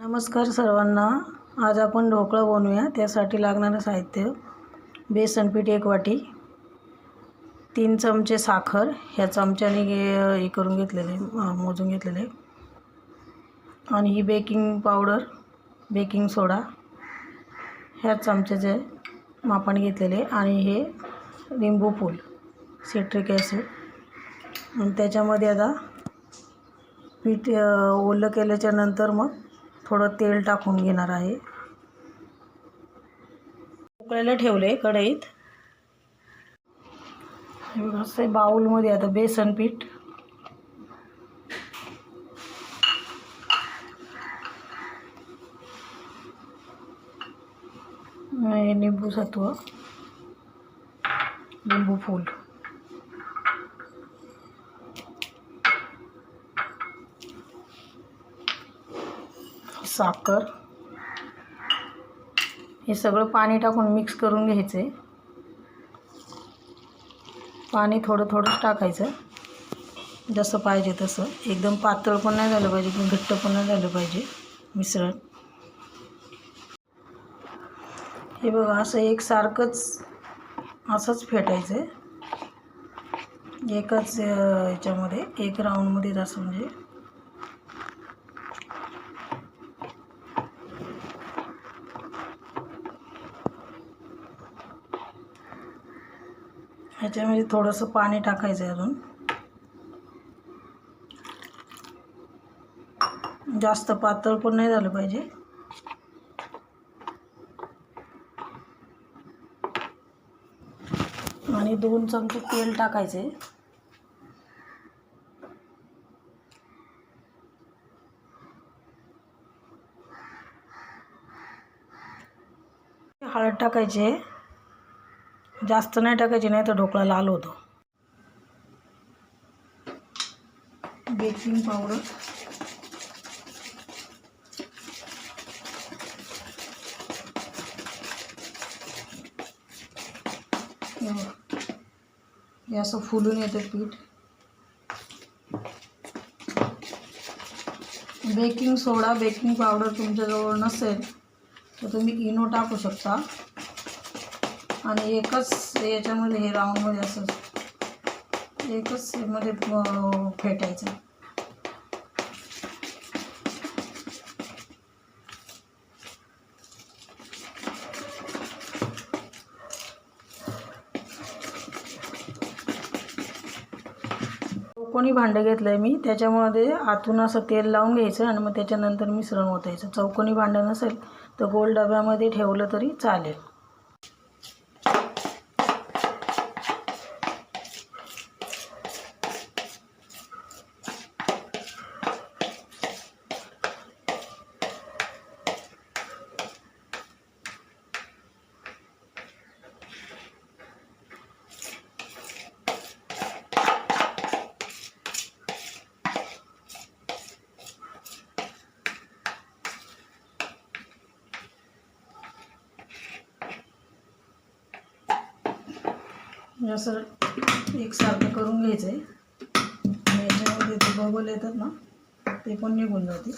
नमस्कार सर्वांना. आज आपण ढोकळा बनवूया. त्यासाठी लागणारं साहित्य बेसन पीठ एक वाटी तीन चमचे साखर ह्या चमच्याने घे हे करून घेतलेले मोजून घेतलेले. आणि ही बेकिंग पावडर बेकिंग सोडा ह्या चमच्याचे मापण घेतलेले. आणि हे लिंबू फूल सिट्रिक ॲसिड. आणि त्याच्यामध्ये आता पीठ ओलं केल्याच्यानंतर मग थोडं तेल टाकून घेणार आहे. उकळायला ठेवले कढईत. हे असं बाऊलमध्ये आता बेसन पीठ. निंबू सत्व. लिंबू फूल. साखर. हे सगळं पाणी टाकून मिक्स करून घ्यायचे. पाणी थोडं थोडंच टाकायचं. जसं पाहिजे तसं. एकदम पातळ पण नाही झालं पाहिजे पण घट्ट पण नाही झालं पाहिजे मिश्रण. हे बघा असं एकसारखंच असंच फेटायचं. आहे एकच याच्यामध्ये एक राऊंडमध्ये असं म्हणजे ह्याच्यामध्ये थोडंसं पाणी टाकायचं आहे अजून. जास्त पातळ पण नाही झालं पाहिजे. आणि दोन चमचे तेल टाकायचे हळद टाकायची आहे जास्त नाही टाकायची नाही तर ढोकळा लाल होतो. Baking powder. हे असं फुलून येतं पीठ. बेकिंग सोडा बेकिंग पावडर तुमच्याजवळ नसेल तर तुम्ही इनो टाकू शकता. आणि एकच याच्यामध्ये हे राऊंडमध्ये असं एकच मध्ये फेटायचं. चौकोनी भांडं घेतलं आहे मी त्याच्यामध्ये आतून असं तेल लावून घ्यायचं आणि मग त्याच्यानंतर मिश्रण ओतायचं. चौकोनी भांडं नसेल तर गोल डब्यामध्ये ठेवलं तरी चालेल. म्हणजे असं एकसारखं करून घ्यायचं आहे आणि याच्यामध्ये ते बबल येतात ना ते पण निघून जाते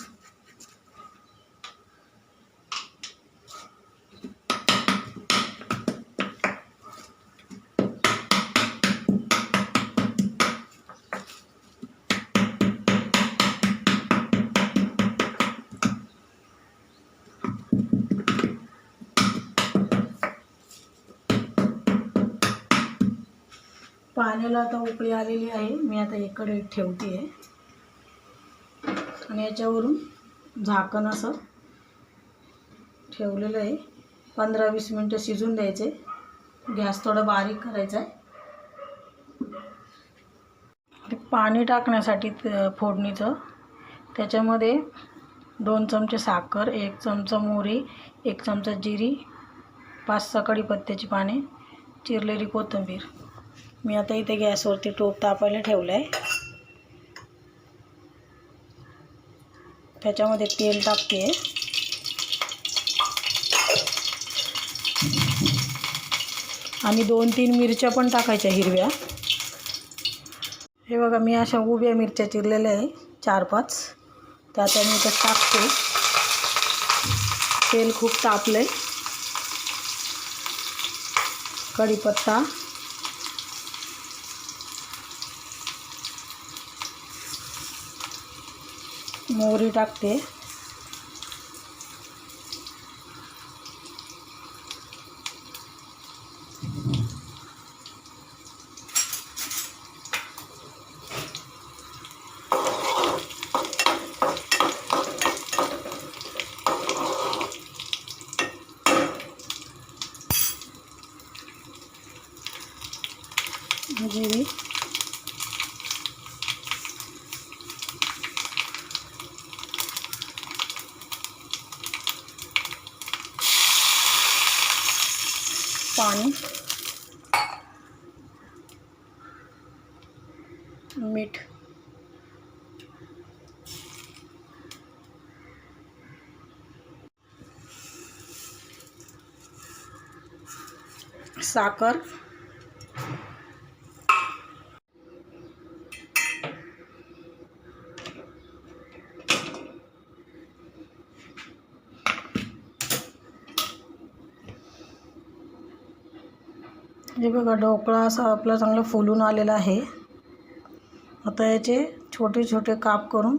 पाण्याला आता उकळी आलेली आहे. मी आता इकडे ठेवते आहे आणि याच्यावरून झाकण असं ठेवलेलं आहे. पंधरा वीस मिनटं शिजून द्यायचे. गॅस थोडा बारीक करायचा आहे. ते पाणी टाकण्यासाठी फोडणीचं. त्याच्यामध्ये दोन चमचे साखर एक चमचा मोहरी एक चमचा जिरी पाच सहा कढीपत्त्याची पाने चिरलेली कोथिंबीर. मी आता इथे गॅसवरती टोप तापायला ठेवलं आहे त्याच्यामध्ये तेल टाकते आणि दोन तीन मिरच्या पण टाकायच्या हिरव्या. हे बघा मी अशा उभ्या मिरच्या चिरलेल्या आहे चार पाच त्या आता मी इथं टाकते. तेल खूप तापलं आहे कढीपत्ता. मोहरी टाकते जिरी पाणी. मीठ. साखर. हे बघा ढोकळा असा आपला चांगला फुलून आलेला आहे. आता याचे छोटे छोटे काप करून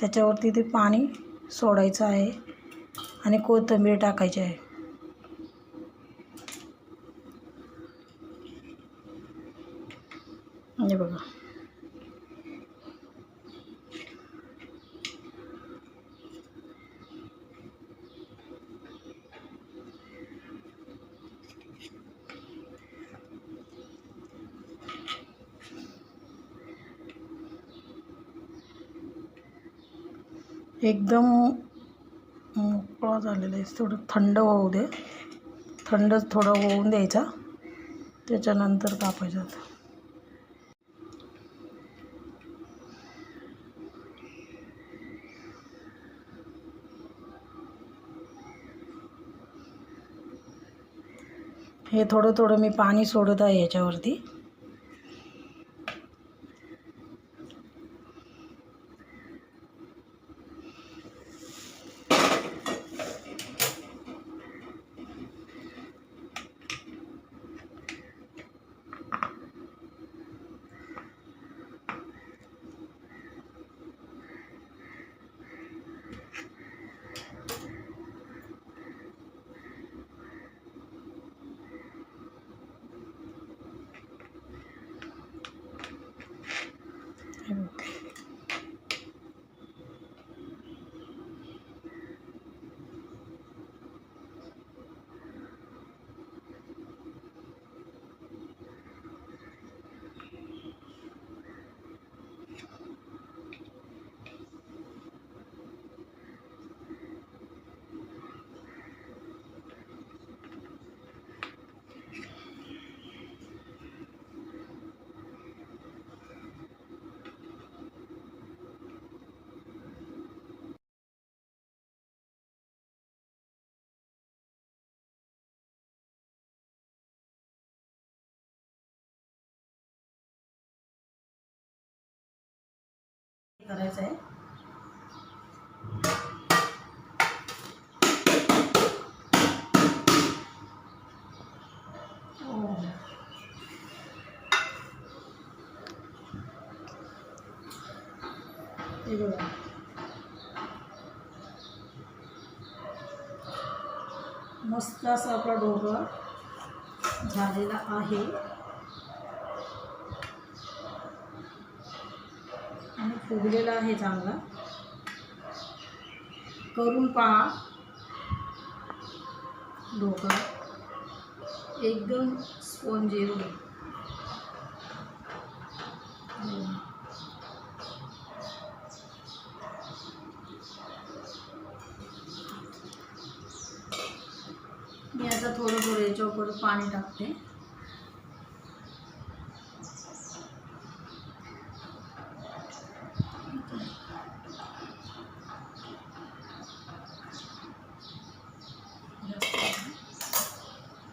त्याच्यावरती ते पाणी सोडायचं आहे आणि कोथिंबीर टाकायची आहे. हे बघा. एकदम मोकळा झालेला आहे. थोडं थंड होऊ दे. थंड थोडं होऊन द्यायचा. त्याच्यानंतर कापायचा हे थोडं थोडं मी पाणी सोडत आहे याच्यावरती. करायचं आहे हे बघा. मस्त असा आपला ढोकळा झालेला आहे आणि फुगलेला आहे चांगला. करून पहा. ढोकळा एकदम स्पॉन्जी होईल मी आता थोडं थोडं याच्यावर परत पाणी टाकते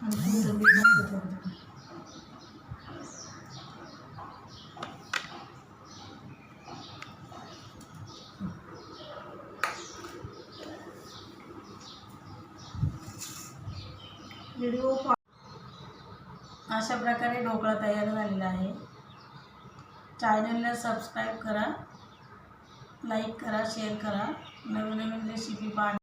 आणि कोथिंबीर टाकते थोडं थोडं. व्हिडिओ अशा प्रकारे ढोकळा तयार झालेला आहे. चॅनलला सबस्क्राईब करा. लाईक करा शेअर करा. नवीन नवीन रेसिपी पाहण्या